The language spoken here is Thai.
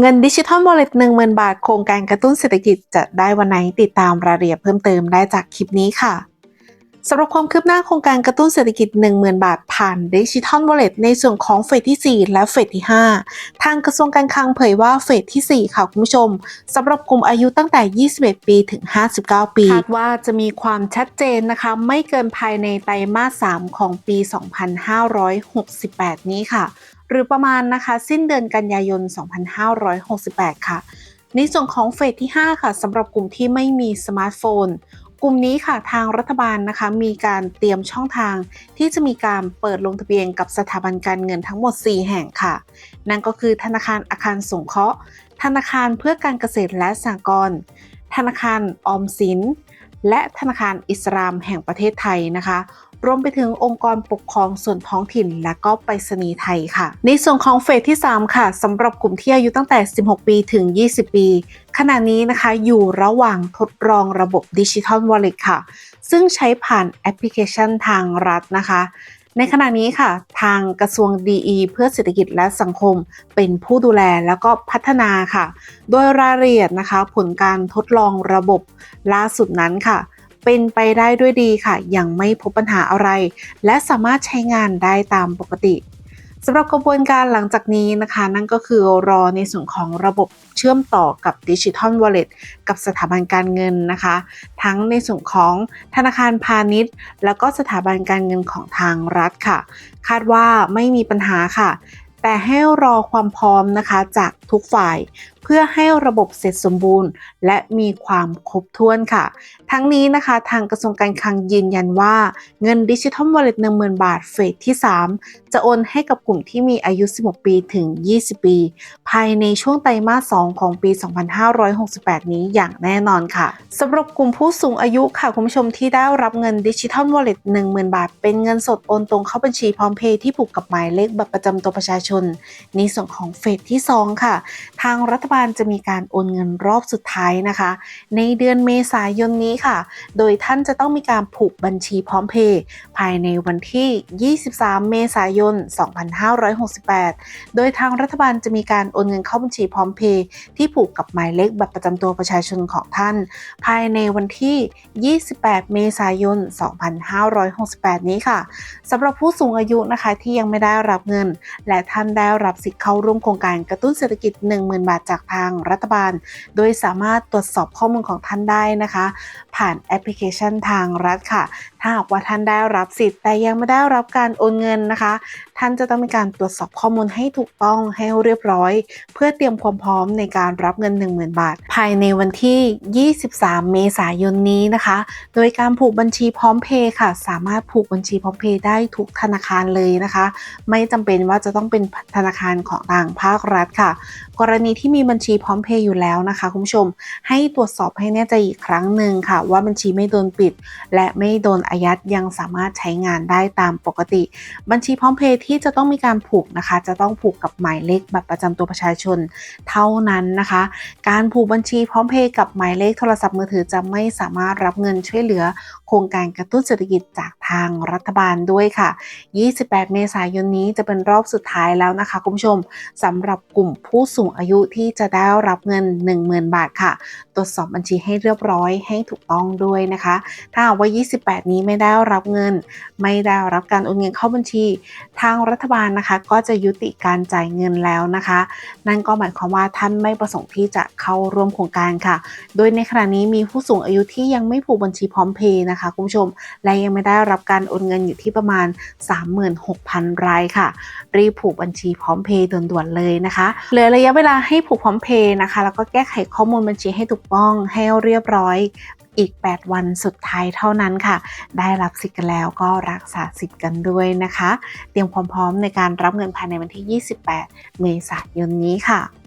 เงินดิจิทัลวอลเล็ต10,000บาทโครงการกระตุ้นเศรษฐกิจจะได้วันไหนติดตามรายละเอียดเพิ่มเติมได้จากคลิปนี้ค่ะ สำหรับความคืบหน้าโครงการกระตุ้นเศรษฐกิจ 10,000 บาทผ่านดิจิทัลวอลเล็ตในส่วนของเฟสที่ 4 และเฟสที่ 5 ทางกระทรวงการคลังเผยว่าเฟสที่ 4 ค่ะคุณผู้ชมสำหรับกลุ่มอายุตั้งแต่ 21 ปีถึง 59 ปีคาดว่าจะมีความชัดเจนนะคะ ไม่เกินภายในไตรมาส 3 ของปี 2568 นี้ค่ะ หรือประมาณนะคะ สิ้นเดือนกันยายน 2568 ค่ะ ในส่วนของเฟสที่ 5 ค่ะสำหรับกลุ่มที่ไม่มีสมาร์ทโฟน กลุ่มนี้ค่ะทางรัฐบาลนะคะมีการเตรียมช่องทาง ที่จะมีการเปิดลงทะเบียนกับสถาบันการเงินทั้งหมด 4 แห่งค่ะ นั่นก็คือธนาคารอาคารสงเคราะห์ ธนาคารเพื่อการเกษตรและสหกรณ์ธนาคารออมสิน และธนาคารอิสลามแห่งประเทศไทยนะคะรวมไปถึงองค์กรปกครองส่วนท้องถิ่น และก็ไปรษณีย์ไทยค่ะ ในส่วนของเฟสที่ 3 ค่ะสำหรับกลุ่มที่อายุตั้งแต่ 16 ปีถึง 20 ปี ขณะนี้นะคะอยู่ระหว่างทดลองระบบดิจิทัลวอลเล็ตค่ะ ซึ่งใช้ผ่านแอปพลิเคชันทางรัฐนะคะ ในขณะนี้ค่ะ ทางกระทรวงดีเพื่อเศรษฐกิจและสังคมเป็นผู้ดูแลแล้วก็พัฒนาค่ะ โดยรายละเอียดนะคะ ผลการทดลองระบบล่าสุดนั้นค่ะ เป็นไปได้ด้วยดีค่ะ ยังไม่พบปัญหาอะไร และสามารถใช้งานได้ตามปกติ สำหรับกระบวนการหลังจากนี้นะคะ นั่นก็คือรอในส่วนของระบบเชื่อมต่อกับดิจิทัลวอลเล็ตกับสถาบันการเงินนะคะ ทั้งในส่วนของธนาคารพาณิชย์ แล้วก็สถาบันการเงินของทางรัฐค่ะ คาดว่าไม่มีปัญหาค่ะ แต่ให้รอความพร้อมนะคะจากทุกฝ่าย เพื่อให้ระบบเสร็จสมบูรณ์ และมีความครบถ้วนค่ะ ทั้งนี้นะคะทางกระทรวงการคลังยืนยันว่าเงินดิจิทัลวอลเล็ต10,000บาทเฟสที่ 3 จะโอนให้กับกลุ่มที่มีอายุ 16 ปีถึง 20 ปี ภายในช่วงไตรมาส 2 ของปี 2568 นี้อย่างแน่นอนค่ะสำหรับกลุ่มผู้สูงอายุค่ะคุณผู้ชมที่ได้รับเงินดิจิทัลวอลเล็ต10,000บาท เป็นเงินสดโอนตรงเข้าบัญชีพร้อมเพย์ที่ผูกกับหมายเลขบัตรประจำตัวประชาชนในส่วนของเฟสที่ 2 ค่ะ ทางรัฐบาลจะมีการโอนเงินรอบสุดท้ายนะคะ ในเดือนเมษายนนี้ค่ะ โดยท่านจะต้องมีการผูกบัญชีพร้อมเพย์ภายในวันที่ 23 เมษายน 2568 โดยทางรัฐบาลจะมีการโอนเงินเข้าบัญชีพร้อมเพย์ที่ผูกกับหมายเลขบัตรประจำตัวประชาชนของท่าน ภายในวันที่ 28 เมษายน 2568 นี้ค่ะสำหรับผู้สูงอายุนะคะที่ยังไม่ได้รับเงิน และท่านได้รับสิทธิ์เข้าร่วมโครงการกระตุ้นเศรษฐกิจ 10,000 บาทจากทางรัฐบาล โดยสามารถตรวจสอบข้อมูลของท่านได้นะคะ ผ่านแอปพลิเคชันทางรัฐค่ะ ถ้าหากว่าท่านได้รับสิทธิ์แต่ยังไม่ได้รับการโอนเงินนะคะ ท่านจะต้องมีการตรวจสอบข้อมูลให้ถูกต้องให้เรียบร้อย เพื่อเตรียมความพร้อมในการรับเงิน 10,000 บาท ภายในวันที่ 23 เมษายนนี้นะคะ โดยการผูกบัญชีพร้อมเพย์ค่ะ สามารถผูกบัญชีพร้อมเพย์ได้ทุกธนาคารเลยนะคะ ไม่จำเป็นว่าจะต้องเป็นธนาคารของทางภาครัฐค่ะ กรณีที่มีบัญบัญชีพร้อมเพย์อยู่แล้วนะคะคุณผู้ชม ให้ตรวจสอบให้แน่ใจอีกครั้งหนึ่งค่ะ ว่าบัญชีไม่โดนปิด และไม่โดนอายัดยังสามารถใช้งานได้ตามปกติ บัญชีพร้อมเพย์ที่จะต้องมีการผูกนะคะ จะต้องผูกกับหมายเลขบัตรประจำตัวประชาชนเท่านั้นนะคะ การผูกบัญชีพร้อมเพย์กับหมายเลขโทรศัพท์มือถือจะไม่สามารถรับเงินช่วยเหลือ โครงการกระตุ้นเศรษฐกิจจากทางรัฐบาลด้วยค่ะ 28 เมษายนนี้จะเป็นรอบสุดท้ายแล้วนะคะคุณผู้ชมสำหรับกลุ่มผู้สูงอายุที่จะได้รับเงิน 10,000 บาทค่ะ ตรวจสอบบัญชีให้เรียบร้อยให้ถูกต้องด้วยนะคะ ถ้าหากว่า 28 นี้ไม่ได้รับเงิน ไม่ได้รับการโอนเงินเข้าบัญชี ทางรัฐบาลนะคะ ก็จะยุติการจ่ายเงินแล้วนะคะ นั่นก็หมายความว่าท่านไม่ประสงค์ที่จะเข้าร่วมโครงการค่ะ โดยในขณะนี้มีผู้สูงอายุที่ยังไม่ผูกบัญชีพร้อมเพย์นะคะคุณผู้ชม และยังไม่ได้รับการโอนเงินอยู่ที่ประมาณ 36,000 รายค่ะ รีบผูกบัญชีพร้อมเพย์ด่วนๆเลยนะคะ เหลือระยะเวลาให้ผูกพร้อมมเพย์นะคะ แล้วก็แก้ไขข้อมูลบัญชีให้ถูกต้องให้เรียบร้อยอีก 8 วันสุดท้ายเท่านั้นค่ะ ได้รับสิทธิ์กันแล้วก็รักษาสิทธิ์กันด้วยนะคะ เตรียมความพร้อมในการรับเงินภายในวันที่ 28 เมษายนนี้ค่ะ